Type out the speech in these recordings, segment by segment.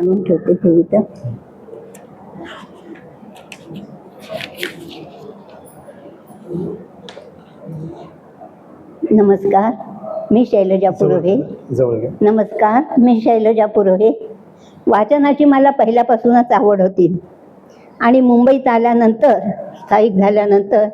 आणून ठेवते इथं नमस्कार मी शैलजा पुरोहे नमस्कार मी शैलजा पुरोहे वाचनाची मला पहिल्यापासूनच आवड होती. आणि मुंबईत आल्यानंतर स्थायिक झाल्यानंतर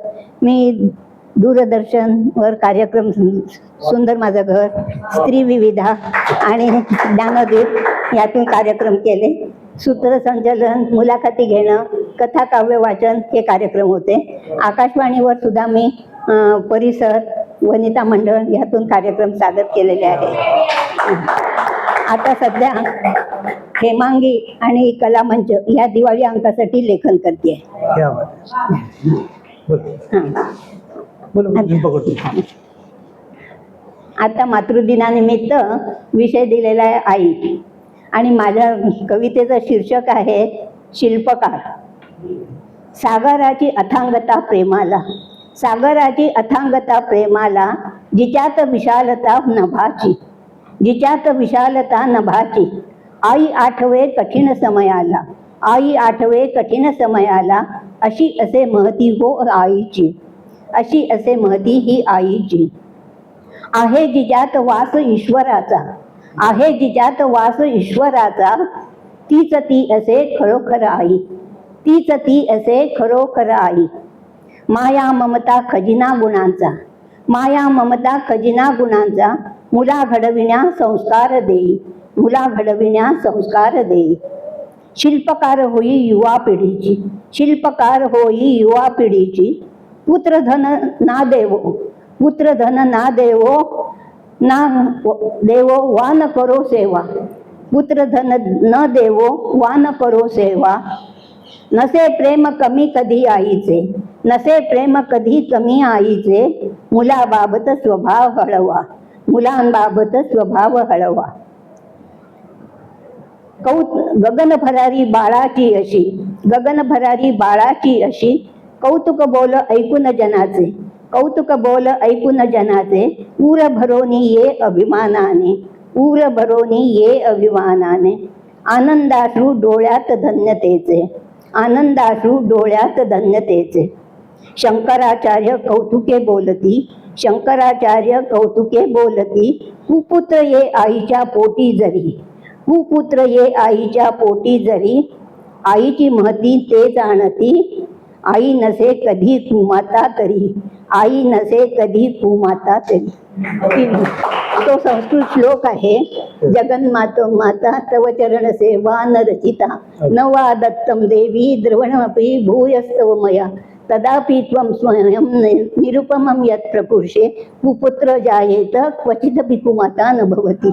मी दूरदर्शनवर कार्यक्रम सुंदर माझं घर स्त्री विविधा आणि ज्ञानदीप यातून कार्यक्रम केले. सूत्रसंचलन मुलाखती घेणं कथा काव्य वाचन हे कार्यक्रम होते. आकाशवाणीवर सुद्धा मी परिसर वनिता मंडळ यातून कार्यक्रम सादर केलेले आहे आता सध्या हेमांगी आणि कलामंच या दिवाळी अंकासाठी लेखन करते. आता मातृदिनानिमित्त विषय दिलेला आहे आई. आणि माझ्या कवितेचं शीर्षक आहे शिल्पकार. सागराची अथांगता प्रेमाला सागराची अथांगता प्रेमाला जिच्यात विशालता नभाची जिच्यात विशालता नभाची. आई आठवे कठीण समयाला आई आठवे कठीण समयाला अशी असे महती हो आईची अशी असे महती ही आईची. आहे जिच्यात वास ईश्वराचा आहे जिच्यात वास ईश्वराचा. तीच ती असे खरोखर आई. तीच ती असे खरोखर आई. माया ममता खजिना गुणांचा. माया ममता खजिना गुणांचा. मुला घडविण्या संस्कार देई. मुला घडविण्या संस्कार देई. शिल्पकार होई युवा पिढीची. शिल्पकार होई युवा पिढीची. पुत्रधन ना देवो. पुत्रधन ना देवो. ना देवो वा न करो सेवा. पुत्र धन न देवो वा न करो सेवा. नसे प्रेम कमी कधी आईचे? नसे प्रेम कधी कमी आईचे? मुलाबाबत स्वभाव हळवा. मुलांबाबत स्वभाव हळवा. कौत गगन भरारी बाळाची अशी. गगन भरारी बाळाची अशी. कौतुक बोल ऐकून जनाचे. कौतुक बोल ऐकून जनाचे ऊर भरोनी ये अभिमानाने ऊर भरोनी ये अभिमानाने आनंदाश्रू डोळ्यात धन्यतेचे आनंदाश्रू डोळ्यात धन्यतेचे शंकराचार्य कौतुके बोलती शंकराचार्य कौतुके बोलती कुपुत्र ये आईच्या पोटी जरी कुपुत्र ये आईच्या पोटी जरी आईची महती ते जाणती आई नसे कधी कुमाता तरी. आई नसे कधी कुमाता तरी. तो संस्कृत श्लोक आहे. जगन्मात माता तव चरण सेवा न रचिता. नवा दत्तम देवी द्रवणमपि भूयस्तव मया. तदापि त्वं स्वयं निरुपमं यत् प्रपुरुषे कुपुत्र जायेत क्वचिदपि कुमाता न भवति.